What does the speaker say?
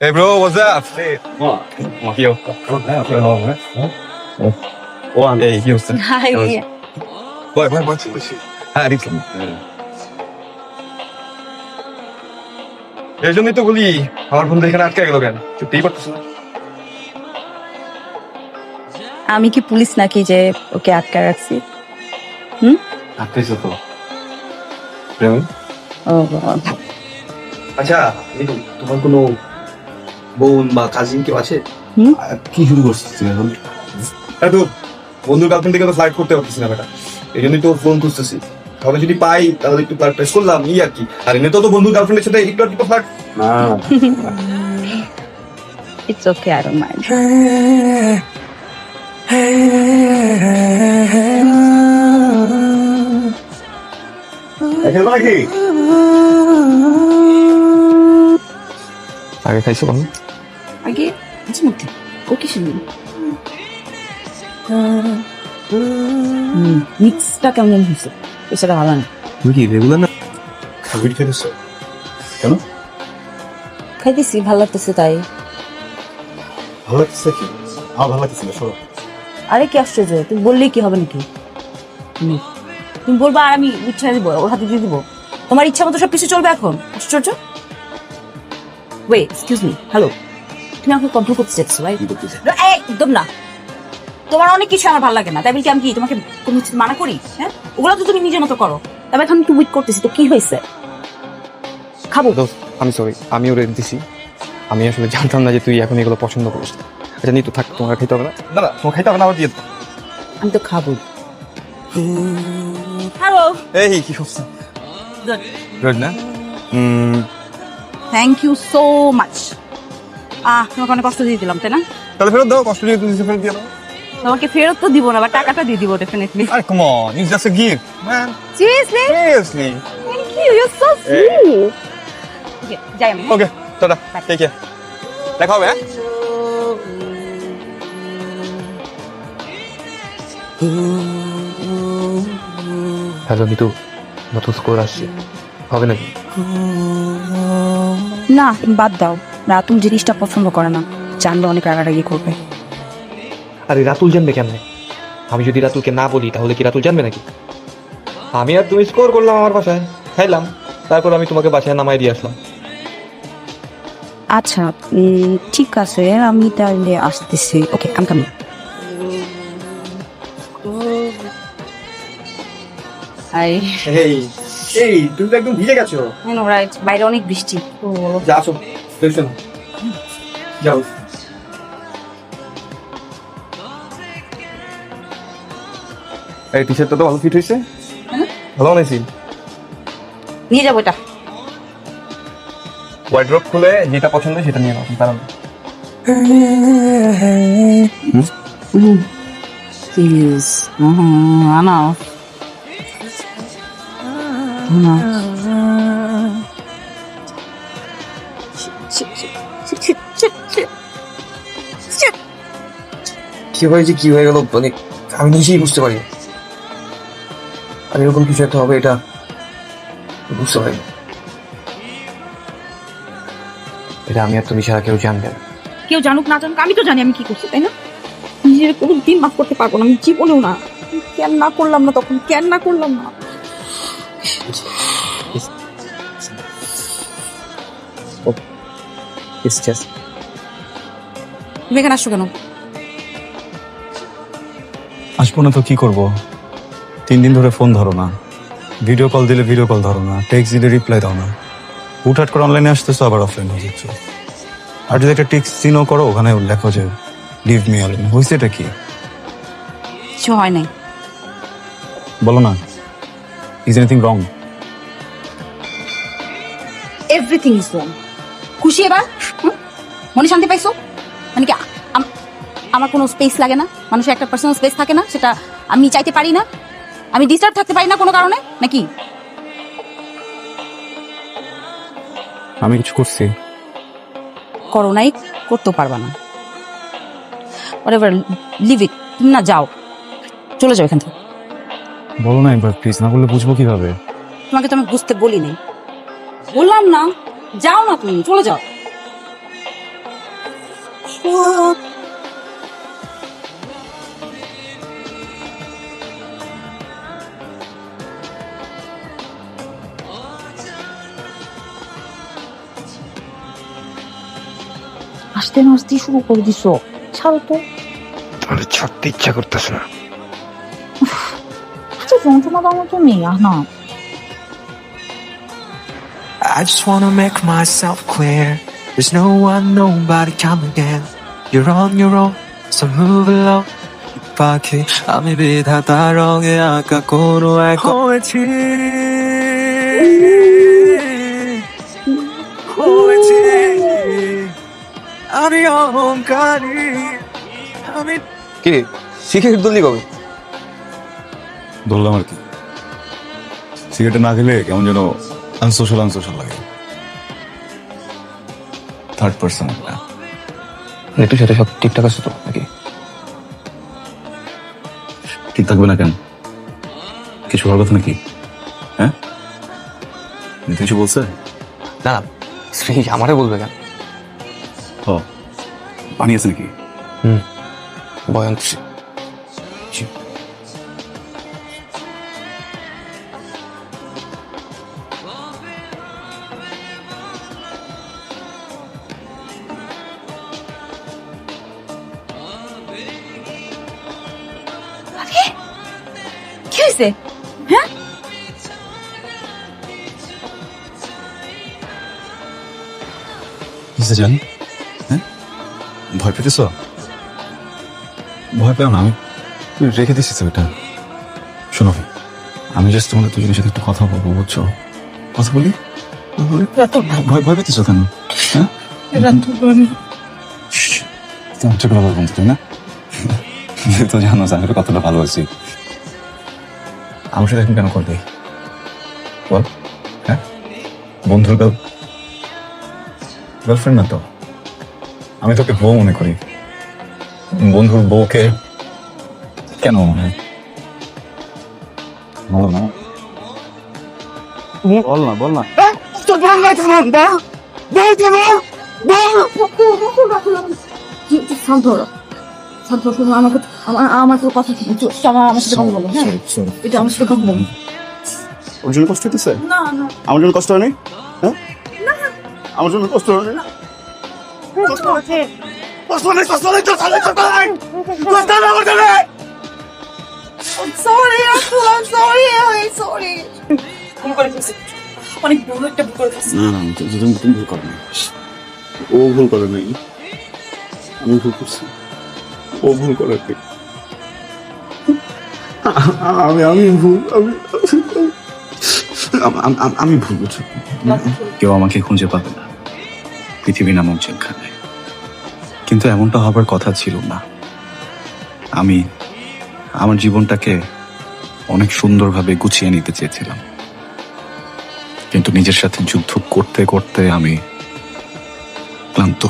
Hey bro, what's up? Hey. Yo. Hey, Houston. Hi. Boy, boy, boy. হ্যাঁ রিক্সা এই জন্যই তো বলি আমার বন্ধু এখানে আটকে গেল কেন চুপতেই পারতেছে না আমি কি পুলিশ নাকি যে ওকে আটকা রাখছি আটকেছে তো প্রেম ও বাবা। আচ্ছা তোমার কোনো বোন বা কাজিন কেউ আছে? কি শুরু করছিস এখন? হ্যাঁ তো বন্ধুর গার্লফ্রেন্ড থেকে তো ফ্লাইট করতে পারতেছি না বেটা। এই জন্যই তো ফোন খুঁজতেছি। তাহলে যদি পাই তাহলে একটু ফ্লাইট প্রেস করলাম এই আর কি। আর এমনি তো বন্ধু গার্লফ্রেন্ডের সাথে একটু একটু না। I don't mind. আগে খাইছো বন্ধু কি শুনবি মিক্সটা কেমন জানি হয়েছে? এছাড়া ভালো না। তুমি কি রেগুলার না? খাবির খেতেছো? কেন? খাইতেছি ভালো লাগতেছে তাই। ভালো লাগছে কি? আমার ভালো লাগছে না শোনো। আরে কি আশ্চর্য তুমি বললেই কি হবে নাকি? হুম। তুমি বলবা আর আমি ইচ্ছা দিব ওর হাতে দিয়ে দিব। তোমার ইচ্ছা মতো সব কিছু চলবে এখন আশ্চর্য? ওয়ে এক্সকিউজ মি হ্যালো তুমি আমাকে কন্ট্রোল করতে চাচ্ছো ভাই। একদম না। তোমার অনেক কিছু আমার ভালো লাগে না। তাই বলে কি আমি কি তোমাকে কোনো মানা করি? হ্যাঁ? ওগুলো তো তুমি নিজের মতো করো। তবে এখন একটু উইক করতেছি তো কি হয়েছে? খাব। আমি সরি আমি ওরে দিছি। আমি আসলে জানতাম না যে তুই এখন এগুলো পছন্দ করিস। আচ্ছা নিতু থাক তোমার খেতে হবে না। না না তোমার খাইতে হবে না আমার দিয়ে আমি তো খাব। হ্যালো এই কি করছ? গুড গুড না? Thank you so much ah তোমাকে অনেক কষ্ট দিয়ে দিলাম তাই না? তাহলে ফেরত দাও কষ্ট ফেরত দিয়ে দাও। তোমাকে ফেরত তো দিব না বা টাকাটা দিয়ে দিব ডেফিনেটলি আরে come on it's just a gift man seriously seriously thank you you so sweet okay যাই আমি? ওকে টাটা টেক কেয়ার দেখা হবে হ্যাঁ? হ্যালো নিতু নতুন স্কোর আসছে। হবে নাকি? না বাদ দাও। রাতুল জিনিসটা পছন্দ করে না। জানলে অনেক রাগারাগি করবে। আরে রাতুল জানবে কেমনে? আমি যদি রাতুলকে না বলি তাহলে কি রাতুল জানবে নাকি? আমি আর তুমি স্কোর করলাম আমার বাসায়। খাইলাম তারপর আমি তোমাকে বাসায় নামাই দিয়ে আসলাম। আচ্ছা ঠিক আছে আমি তাহলে আসতেছি। ওকে আম কামিং হাই এই তুমি তো একদম ভিজে গেছো। নো রাইট বাইরে অনেক বৃষ্টি। যা আসো। দেখছ না যাও এই টি শার্টটা তো ভালো ফিট হয়েছে হ্যাঁ। ভালো বানাইছি। নিয়ে যাব এটা। ওয়ার্ড্রপ খুলে যেটা পছন্দ সেটা নিয়ে নাও কারণ প্লিজ আনা না কি হয়েছে, কি হয়ে গেল? মানে আমি নিজেই বুঝতে পারি আর এরকম কিছু একটা হবে, এটা বুঝতে পারি এটা আমি আর তুমি ছাড়া কেউ জানবে কেউ জানুক না জানুক, আমি তো জানি আমি কি করছি, তাই না? নিজের কোনো দিন মাফ করতে পারব না, আমি জীবনেও না কেন না করলাম না তখন, কেন না করলাম না? ইটস তুমি এখানে আসছো কেন? আসব না তো কি করব? তিন দিন ধরে ফোন ধরো না। ভিডিও কল দিলে ভিডিও কল ধরো না। টেক্সট দিলে রিপ্লাই দাও না। হুটহাট করে অনলাইনে আসতেছো আবার অফলাইন হয়ে যাচ্ছ। আর যদি একটা টেক্সট সিনও করো ওখানে লেখো যে লিভ মি অলিন হয়েছে এটা কি? কিছু হয় নাই। বলো না। Is anything wrong everything is wrong খুশি এবার? মনে শান্তি পাইছো? মানে কি আম- আমার কোনো স্পেস লাগে না? মানুষের একটা পার্সোনাল স্পেস থাকে না সেটা আমি চাইতে পারি না? আমি ডিস্টার্ব থাকতে পারি না কোনো কারণে? নাকি? আমি কিছু করছি। করো নাই করতেও পারবা না। লিভ ইট তুমি না যাও। চলে যাও এখান থেকে। বলো না এবার প্লিজ না বললে বুঝব কীভাবে? তোমাকে তো আমি বুঝতে বলি নাই বললাম না যাও না তুমি চলে যাও। আসতে না আসতেই শুরু করে দিছো ছাড়ো তো তাহলে ছাড়তে ইচ্ছা করতেছে না আচ্ছা যন্ত্রণা দাও তো নেই না I just wanna make myself clear. There's no one, nobody coming in. You're on your own, so move along. পাখি আমি বিধাতা রঙে আঁকা কোনো এক হয়েছি হয়েছি আমি অহংকারী আমি কি সিগারেট দলি কবে ধরলাম আর কি সিগারেট না খেলে কেমন যেন আনসোশাল আনসোশাল লাগে থার্ড পার্সন ঋতুর সাথে সব ঠিকঠাক আছে তো নাকি? ঠিক থাকবে না কেন? কিছু হওয়ার কথা নাকি? হ্যাঁ? ঋতু কিছু বলছে? না না শ্রী আমারে বলবে কেন? পানি বানিয়েছে নাকি? হুম বয়ান হয়েছে? হ্যাঁ? জান হ্যাঁ? ভয় পেতেছ? ভয় পেও না আমি রেখে দিচ্ছি তো এটা শোনো আমি জাস্ট তোমাদের দুজনের সাথে একটু কথা বলব বুঝছ? কথা বলি? ভয় ভয় পেতেছ কেন? হ্যাঁ? তোমার বন্ধু তাই না? তো জানো আমি কতটা ভালোবাসি আমার সাথে এখন কেন করবে বল হ্যাঁ বন্ধুর গাল গার্লফ্রেন্ড না তো আমি তোকে বউ মনে করি বন্ধুর বউকে কেন মনে হয় বলো না বল না বল না শান্ত হলো, শোনো আমাকে আমার আমার কথা আমার আমার সাথে কথা বলো হ্যাঁ? এটা আমার সাথে কথা বলো। ওর জন্য কষ্ট হইতেছে? না না। আমার জন্য কষ্ট হয়নি? হ্যাঁ? আমার জন্য কষ্ট হয়নি? কষ্ট হয়নি কষ্ট হয়নি তো তাহলে কষ্ট হয়নি। কষ্ট হয়নি আমার জন্য। Sorry I'm sorry I'm sorry ভুল করে ফেলছি। অনেক বড় একটা ভুল করে ফেলছি। না না তুমি তুমি তুমি ভুল করো ও ভুল করে নাই। আমি ভুল করছি। ও ভুল করে নাই। আমি আমি ভুল আমি আম- ভুল করছি কেউ আমাকে খুঁজে পাবে না। পৃথিবী নামক জেলখানে কিন্তু এমনটা হবার কথা ছিল না। আমি আমার জীবনটাকে অনেক সুন্দরভাবে গুছিয়ে নিতে চেয়েছিলাম। কিন্তু নিজের সাথে যুদ্ধ করতে করতে আমি ক্লান্ত।